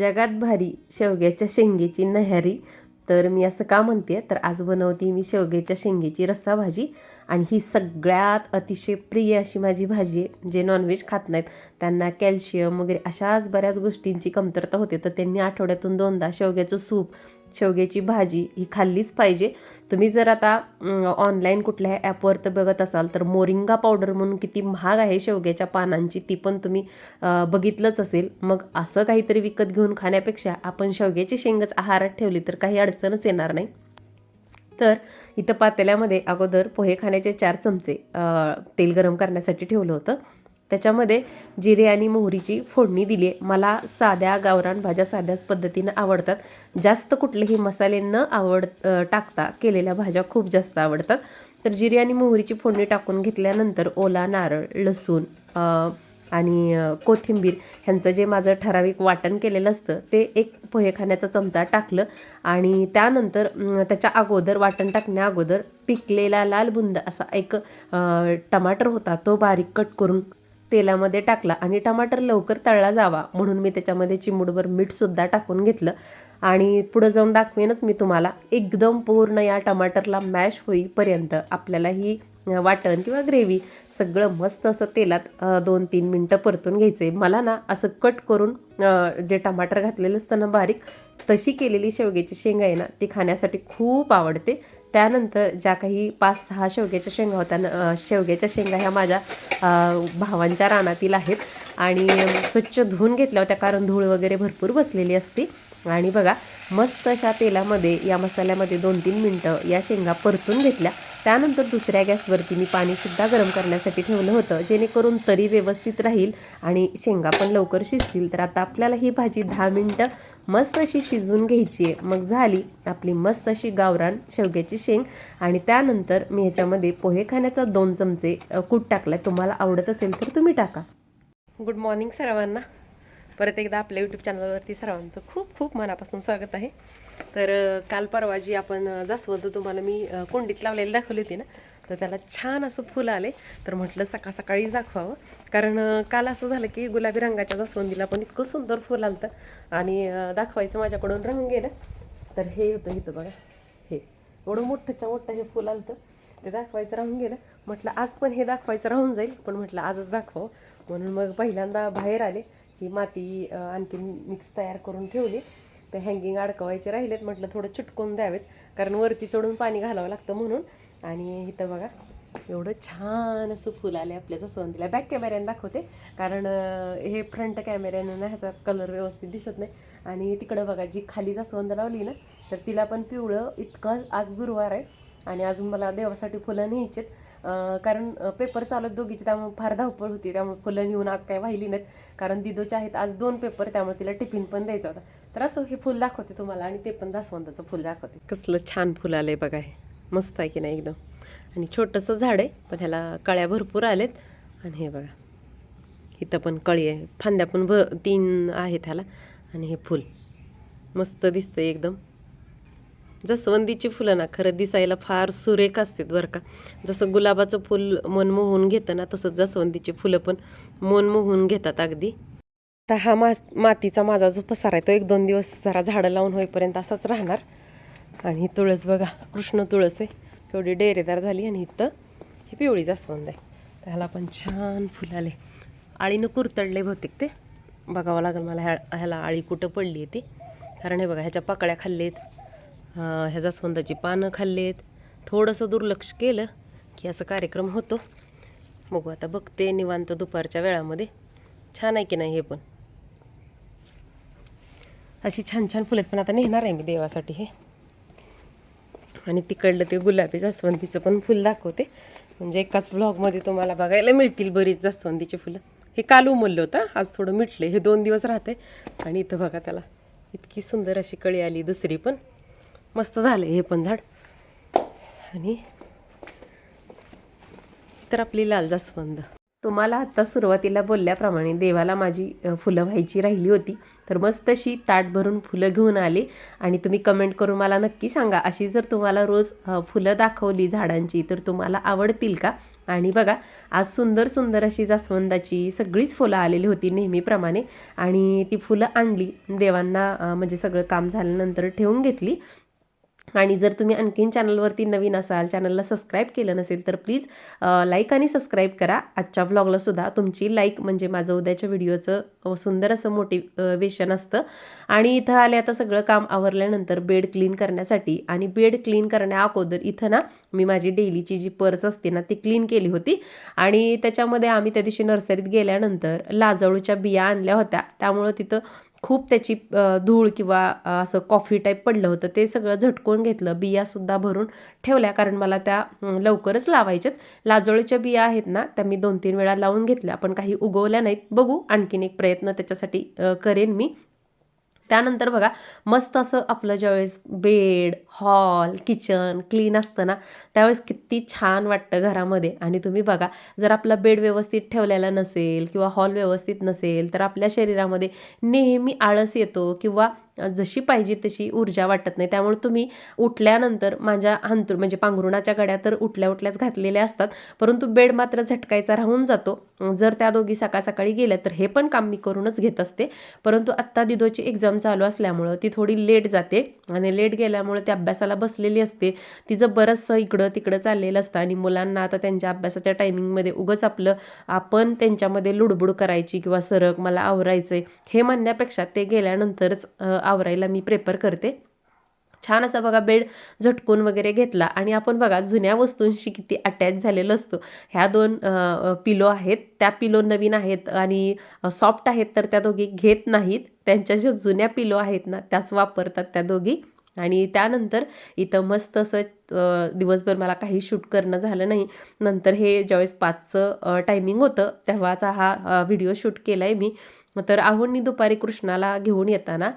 जगात भारी शेवग्याच्या शेंगेची नह्यारी तर मी असं का म्हणते तर आज बनवते मी शेवग्याच्या शेंगेची रस्सा भाजी. आणि ही सगळ्यात अतिशय प्रिय अशी माझी भाजी आहे जे नॉनव्हेज खात नाहीत. त्यांना कॅल्शियम वगैरे अशाच बऱ्याच गोष्टींची कमतरता होते तर त्यांनी आठवड्यातून दोनदा शेवग्याचं सूप शेवग्याची भाजी ही खाल्लीच पाहिजे. तुम्ही जर आता ऑनलाईन कुठल्या ॲपवर तर बघत असाल तर मोरिंगा पावडर म्हणून किती महाग आहे शेवग्याच्या पानांची ती पण तुम्ही बघितलंच असेल. मग असं काहीतरी विकत घेऊन खाण्यापेक्षा आपण शेवग्याची शेंगच आहारात ठेवली तर काही अडचणच येणार नाही. तर इथं पातेल्यामध्ये अगोदर पोहे खाण्याचे चार चमचे तेल गरम करण्यासाठी ठेवलं होतं. त्याच्यामध्ये जिरे आणि मोहरीची फोडणी दिली आहे. मला साध्या गावरान भाज्या साध्याच पद्धतीनं आवडतात. जास्त कुठलेही मसाले न आवड टाकता केलेल्या भाज्या खूप जास्त आवडतात. तर जिरे आणि मोहरीची फोडणी टाकून घेतल्यानंतर ओला नारळ लसूण आणि कोथिंबीर ह्यांचं जे माझं ठराविक वाटण केलेलं असतं ते एक पोहे खाण्याचा चमचा टाकलं आणि त्यानंतर त्याच्या अगोदर वाटण टाकण्या अगोदर पिकलेला लाल बुंद असा एक टमाटर होता तो बारीक कट करून तेलामध्ये टाकला आणि टमाटर लवकर तळला जावा म्हणून मी त्याच्यामध्ये चिमूटभर मीठसुद्धा टाकून घेतलं. आणि पुढं जाऊन दाखवेनच मी तुम्हाला एकदम पूर्ण या टमाटरला मॅश होईपर्यंत आपल्याला ही वाटण किंवा ग्रेव्ही सगळं मस्त असं तेलात दोन तीन मिनटं परतून घ्यायचं आहे मला ना असं कट करून जे टमाटर घातलेलं असतं ना बारीक तशी केलेली शेवग्याची शेंगा आहे ना ती खाण्यासाठी खूप आवडते. त्यानंतर ज्या काही पाच सहा शेवग्याच्या शेंगा होत्या शेवग्याच्या शेंगा ह्या माझ्या भावांच्या रानातील आहेत. आणि स्वच्छ धुवून घेतल्या होत्या कारण धूळ वगैरे भरपूर बसलेली असते. आणि बघा मस्त अशा तेलामध्ये या मसाल्यामध्ये दोन तीन मिनटं या शेंगा परतून घेतल्या. त्यानंतर दुसऱ्या गॅसवरती मी पाणीसुद्धा गरम करण्यासाठी ठेवलं होतं जेणेकरून तरी व्यवस्थित राहील आणि शेंगा पण लवकर शिजतील. तर आता आपल्याला ही भाजी दहा मिनटं मस्त अशी शिजवून घ्यायची आहे. मग झाली आपली मस्त अशी गावरान शेवग्याची शेंग. आणि त्यानंतर मी ह्याच्यामध्ये पोहे खाण्याचा दोन चमचे कूट टाकला तुम्हाला आवडत असेल तर तुम्ही टाका. गुड मॉर्निंग सर्वांना. परत एकदा आपल्या यूट्यूब चॅनलवरती सर्वांचं खूप खूप मनापासून स्वागत आहे. तर काल परवा जी आपण अ, जास्वंद तुम्हाला मी कोंडीत लावलेली दाखवली होती ना तर त्याला छान असं फुलं आले. तर म्हटलं सकाळ सकाळीच दाखवावं. कारण काल असं झालं की गुलाबी रंगाच्या जास्वंदीला पण इतकं सुंदर फुल आलं आणि दाखवायचं माझ्याकडून राहून गेलं. तर हे होतं इथं बघा. हे. एवढं मोठंच्या मोठं हे फुल आलं ते दाखवायचं राहून गेलं. म्हटलं आज पण हे दाखवायचं राहून जाईल. पण म्हटलं आजच दाखवावं. म्हणून मग पहिल्यांदा बाहेर आले. ही माती आणखी आणखीन मिक्स तयार करून ठेवली. तर हँगिंग अडकवायचे राहिलेत. म्हटलं थोडं चुटकून द्यावेत. कारण वरती चढून पाणी घालावं लागतं म्हणून. आणि इथं बघा एवढं छान असं फुल आले आपल्या जसवंतीला बॅक कॅमेऱ्याने दाखवते कारण हे फ्रंट कॅमेऱ्यानं ना ह्याचा कलर व्यवस्थित दिसत नाही. आणि तिकडं बघा जी खाली जास्वंद लावली ना तर तिला पण पिवळं इतकं आज गुरुवार आहे. आणि अजून मला देवासाठी फुलं न्यायचेत. कारण पेपर चालत दोघीचे त्यामुळे फार धावपळ होती. त्यामुळे फुलं नेऊन आज काय वाहिली नाहीत. कारण दिदोचे आहेत आज दोन पेपर त्यामुळे तिला टिफिन पण द्यायचा होता. तर असं हे फुल दाखवते तुम्हाला आणि ते पण जास्वंदाचं फुल दाखवते. कसलं छान फुल आलं आहे बघा हे. मस्त आहे की नाही एकदम. आणि छोटंसं झाड आहे पण ह्याला कळ्या भरपूर आलेत. आणि हे बघा इथं पण कळी आहे. फांद्या पण भ तीन आहेत ह्याला. आणि हे फुल. मस्त दिसतं एकदम. जसवंदीची फुलं ना खरं दिसायला फार सुरेख असतात बरं का. जसं गुलाबाचं फुल मन मोहून घेतं ना तसंच जसवंदीची फुलं पण मन मोहून घेतात अगदी. तर हा मा मातीचा माझा जो पसार आहे तो एक दोन दिवस जरा झाडं लावून होईपर्यंत असाच राहणार. आणि ही तुळस बघा कृष्ण तुळस आहे. केवढी डेरेदार झाली आणि इथं ही पिवळी जास्वंद आहे. तर ह्याला पण छान फुलाले आळीनं कुरतडले बहुतेक ते. बघावं लागेल मला ह्या ह्याला आळी कुठं पडली आहे ती. कारण हे बघा ह्याच्या पाकळ्या खाल्लेत. ह्या जास्वंदाची पानं खाल्लेत. थोडंसं दुर्लक्ष केलं की असं कार्यक्रम होतो. बघू आता बघते निवांत दुपारच्या वेळामध्ये. छान आहे की नाही हे पण? अशी छान छान फुलं आहेत. पण आता नेणार आहे मी देवासाठी हे. आणि तिकडलं ते गुलाबी जास्वंदीचं पण फुल दाखवते. म्हणजे एकाच ब्लॉगमध्ये तुम्हाला बघायला मिळतील बरीच जास्वंदीची फुलं. हे काल उमललं होतं आज थोडं मिटले हे दोन दिवस राहते आणि इथं बघा त्याला. इतकी सुंदर अशी कळी आली दुसरी पण. मस्त झालं हे पण झाड. आणि तर आपली लाल जास्वंद. तुम्हाला आत्ता सुरुवातीला बोलल्याप्रमाणे देवाला माझी फुलं व्हायची राहिली होती. तर मस्त अशी ताट भरून फुलं घेऊन आले. आणि तुम्ही कमेंट करून मला नक्की सांगा. अशी जर तुम्हाला रोज फुलं दाखवली झाडांची तर तुम्हाला आवडतील का? आणि बघा आज सुंदर सुंदर अशी जास्वंदाची सगळीच फुलं आलेली होती नेहमीप्रमाणे. आणि ती फुलं आणली. देवांना म्हणजे सगळं काम झाल्यानंतर ठेवून घेतली. आणि जर तुम्ही आणखीन चॅनलवरती नवीन असाल चॅनलला सबस्क्राईब केलं नसेल तर प्लीज लाईक आणि सबस्क्राईब करा. आजच्या व्लॉगलासुद्धा तुमची लाईक म्हणजे माझं उद्याच्या व्हिडिओचं सुंदर असं मोटिवेशन असतं. आणि इथं आले आता सगळं काम आवरल्यानंतर बेड क्लीन करण्यासाठी. आणि बेड क्लीन करण्या अगोदर इथं ना मी माझी डेलीची जी पर्स असते ना ती क्लीन केली होती. आणि त्याच्यामध्ये आम्ही त्या दिवशी नर्सरीत गेल्यानंतर लाजळूच्या बिया आणल्या होत्या. त्यामुळं तिथं खूप त्याची धूळ किंवा असं कॉफी टाईप पडलं होतं ते सगळं झटकून घेतलं. बियासुद्धा भरून ठेवल्या कारण मला त्या लवकरच लावायच्यात. लाजोळीच्या बिया आहेत ना त्या मी दोन तीन वेळा लावून घेतल्या. पण काही उगवल्या नाहीत. बघू आणखीन एक प्रयत्न त्याच्यासाठी करेन मी. त्यानंतर बघा मस्त असं आपलं ज्यावेळेस बेड हॉल किचन क्लीन असतं ना त्यावेळेस किती छान वाटतं घरामध्ये. आणि तुम्ही बघा जर आपला बेड व्यवस्थित ठेवलेला नसेल किंवा हॉल व्यवस्थित नसेल तर आपल्या शरीरामध्ये नेहमी आळस येतो किंवा जशी पाहिजे तशी ऊर्जा वाटत नाही. त्यामुळे तुम्ही उठल्यानंतर माझ्या अंतूर म्हणजे पांघरुणाच्या गड्या तर उठल्या उठल्याच घातलेल्या असतात परंतु बेड मात्र झटकायचा राहून जातो. जर त्या दोघी सकाळ सकाळी गेल्या तर हे पण काम मी करूनच घेत असते. परंतु आत्ता दिदोची एक्झाम चालू असल्यामुळं ती थोडी लेट जाते आणि लेट गेल्यामुळे ती अभ्यासाला बसलेली असते. तिचं बरंचसं इकडं तिकडं चाललेलं असतं आणि मुलांना आता त्यांच्या अभ्यासाच्या टायमिंगमध्ये उगंच आपलं आपण त्यांच्यामध्ये लुडबुड करायची किंवा सरक मला आवरायचं आहे हे म्हणण्यापेक्षा ते गेल्यानंतरच आवरायला मी प्रेफर करते. छान असा बघा बेड झटकून वगैरे घेतला आणि आपण बघा जुन्या वस्तूंशी किती अटॅच झालेलो असतो. ह्या दोन पिलो आहेत त्या पिलो नवीन आहेत आणि सॉफ्ट आहेत तर त्या दोघी घेत नाहीत. त्यांच्या ज्या जुन्या पिलो आहेत ना त्याच वापरतात त्या दोघी. आणि त्यानंतर इथं मस्त असं दिवसभर मला काही शूट करणं झालं नाही. नंतर हे ज्यावेळेस पाचचं टायमिंग होतं तेव्हाचा हा व्हिडिओ शूट केला आहे मी. तर आहोंनी दुपारी कृष्णाला घेऊन येताना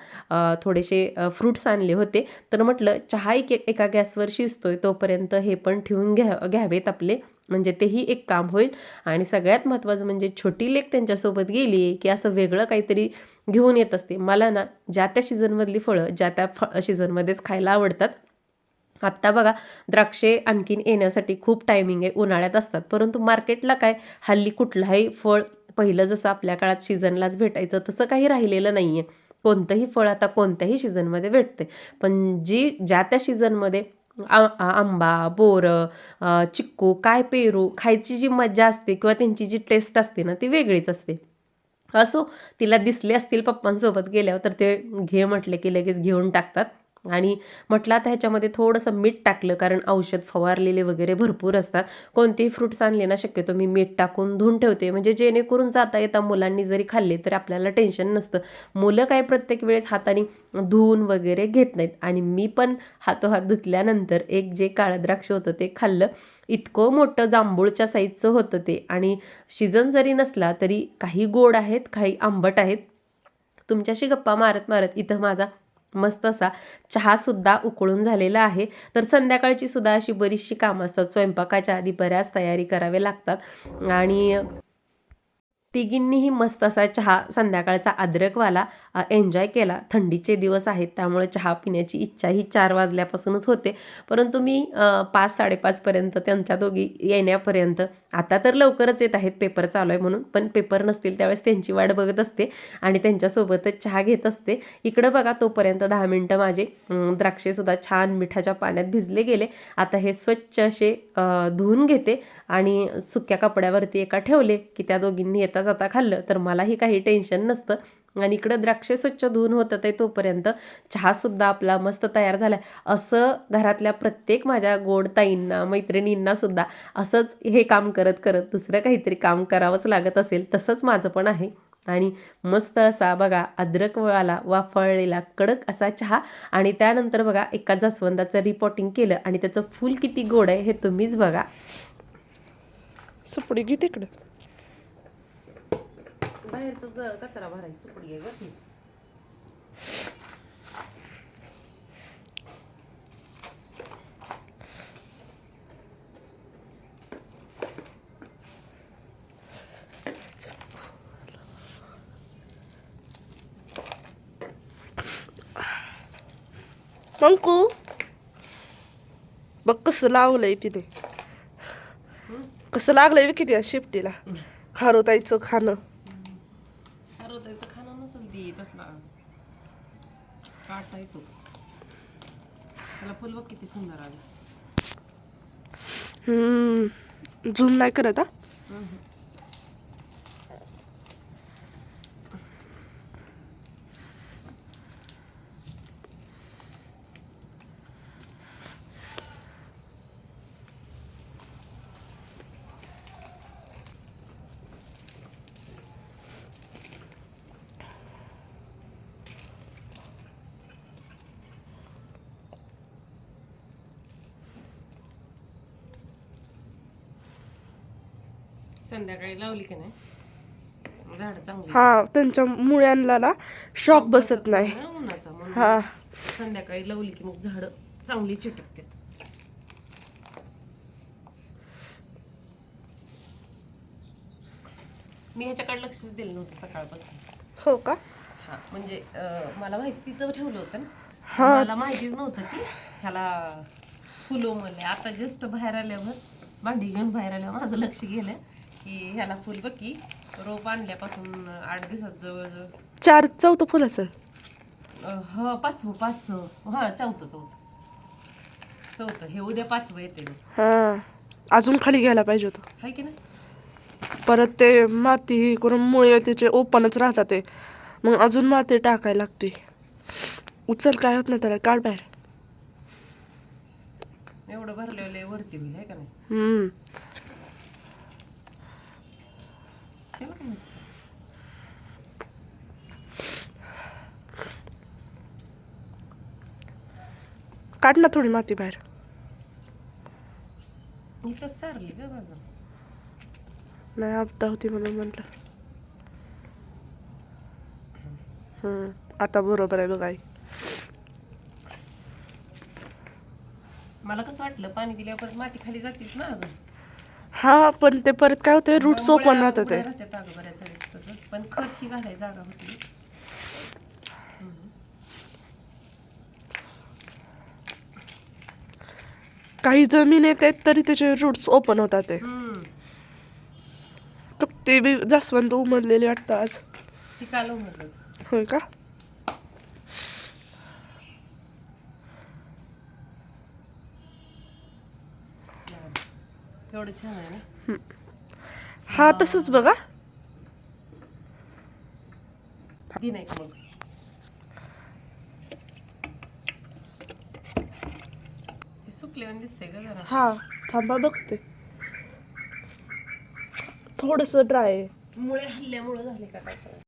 थोडेसे फ्रूट्स आणले होते. तर म्हटलं चहा एक एका गॅसवर शिजतोय तोपर्यंत हे पण ठेवून घ्या घ्यावेत आपले. म्हणजे तेही एक काम होईल. आणि सगळ्यात महत्त्वाचं म्हणजे छोटी लेक त्यांच्यासोबत गेली की असं वेगळं काहीतरी घेऊन येत असते. मला ना ज्या त्या सीझनमधली फळं ज्या त्या फ सीझनमध्येच खायला आवडतात. आत्ता बघा द्राक्षे आणखीन येण्यासाठी खूप टायमिंग आहे उन्हाळ्यात असतात. परंतु मार्केटला काय हल्ली कुठलाही फळ पहिलं जसं आपल्या काळात सीझनलाच भेटायचं तसं काही राहिलेलं नाही आहे कोणतंही फळ आता कोणत्याही सीझनमध्ये भेटते पण जी ज्या त्या सीझनमध्ये आ- आंबा बोरं चिक्कू काय पेरू खायची जी मजा असते किंवा त्यांची जी टेस्ट असते ना ती वेगळीच असते. असो तिला दिसले असतील पप्पांसोबत गेल्यावर तर ते घे म्हटले की लगेच घेऊन टाकतात. आणि म्हटलं आता ह्याच्यामध्ये थोडंसं मीठ टाकलं कारण औषध फवारलेले वगैरे भरपूर असतात. कोणतेही फ्रुट्स आणले ना शक्यतो मी मीठ टाकून धुवून ठेवते. म्हणजे जेणेकरून जाता येता मुलांनी जरी खाल्ले तरी आपल्याला टेन्शन नसतं. मुलं काय प्रत्येक वेळेस हाताने धुवून वगैरे घेत नाहीत. आणि मी पण हातोहात धुतल्यानंतर एक जे काळं द्राक्ष होतं ते खाल्लं. इतकं मोठं जांभूळच्या साईजचं होतं ते. आणि सीझन जरी नसला तरी काही गोड आहेत काही आंबट आहेत. तुमच्याशी गप्पा मारत मारत इथं माझा मस्त असा चहासुद्धा उकळून झालेला आहे. तर संध्याकाळची सुद्धा अशी बरीचशी कामं असतात. स्वयंपाकाच्या आधी बऱ्याच तयारी कराव्या लागतात. आणि तिघींनीही मस्त असा चहा संध्याकाळचा अद्रकवाला एन्जॉय केला. थंडीचे दिवस आहेत त्यामुळे चहा पिण्याची इच्छा ही चार वाजल्यापासूनच होते. परंतु मी पाच साडेपाचपर्यंत त्यांच्या दोघी येण्यापर्यंत आता तर लवकरच येत आहेत पेपर चालू आहे म्हणून पण पेपर नसतील त्यावेळेस त्यांची वाट बघत असते आणि त्यांच्यासोबतच चहा घेत असते. इकडं बघा तोपर्यंत दहा मिनटं माझे द्राक्षेसुद्धा छान मिठाच्या पाण्यात भिजले गेले. आता हे स्वच्छ असे धुवून घेते आणि सुक्या कपड्यावरती एका ठेवले की त्या दोघींनी येतात जाता खाल्लं तर मलाही काही टेन्शन नसतं. आणि इकडं द्राक्षे स्वच्छ धुवून होतं ते तोपर्यंत चहासुद्धा आपला मस्त तयार झाला असं घरातल्या प्रत्येक माझ्या गोड ताईंना मैत्रिणींना सुद्धा असंच हे काम करत करत दुसरं काहीतरी काम करावंच लागत असेल तसंच माझं पण आहे. आणि मस्त असा बघा अद्रकवाला वाफळलेला कडक असा चहा आणि त्यानंतर बघा एका जास्वंदाचं रिपोर्टिंग केलं आणि त्याचं फूल किती गोड आहे हे तुम्हीच बघा. सुपडी घे तिकडं. बाहेरचं कचरा भरायची सुपडी आहे ती. मंकू बघ कसं लावलंय तिने. कसं लागलंय किती शिफ्टीला खारोताईचं खाणं. त्याला फुल बघ किती सुंदर आलं. झूम नाही करत हा. संध्याकाळी लावली की नाही? झाड चांगली हा त्यांच्या मुळ्यांना ना शॉक बसत नाही. उन्हाचा म्हणून. हा. संध्याकाळी लावली की मग झाड चांगली चिटकते मी ह्याच्याकडे लक्षच दिलं नव्हतं सकाळपासून. हो का? हा म्हणजे अं, मला माहिती तिथं ठेवलं होतं ना. हा. मला माहितीच नव्हतं की ह्याला फुलं म्हणले आता जस्ट बाहेर आल्यावर भांडी घेऊन बाहेर आल्यावर माझं लक्ष गेलं की ह्याला फुल बघ की रोप आणल्यापासून आठ दिवसात जवळजवळ. चार चौथं फुल असेल. हा पाचवं पाचवं. हा चौथं चौथं. चौथं. हे उद्या पाचवं येते हा. अजून खाली घ्यायला पाहिजे होतं. हाय की नाही परत ते माती हे करून मुळे त्याचे ओपनच राहतात ते. मग अजून माती टाकायला लागते. उचल काय होत नाही त्याला. काढ बाहेर. एवढं भरलेलं वरती होईल आहे का नाही? हम्म ते बघ ना. काढ ना थोडी माती बाहेर इथं सारली नाही आपदा होती म्हणून म्हटलं. हम्म आता बरोबर आहे बघ आई. मला कसं वाटलं पाणी दिल्यावर परत माती खाली जातीच ना अजून? हा पण ते परत काय होते रूट्स ओपन मुळ्या- राहतात ते. पण खत ही घालायची जागा होती. काही जमीन येते तरी त्याचे रूट्स ओपन होतात ते. तर ते बी जास्वंद उमरलेले वाटतं आज. ती काल म्हटलं होय का? एवढं छान आहे ना? हा तसंच बघा. ती नाही का मग? सुकल्यावर दिसते का जरा. हा थांबा बघते. थोडस ड्राय आहे. मुळे हल्ल्यामुळे झाले का काय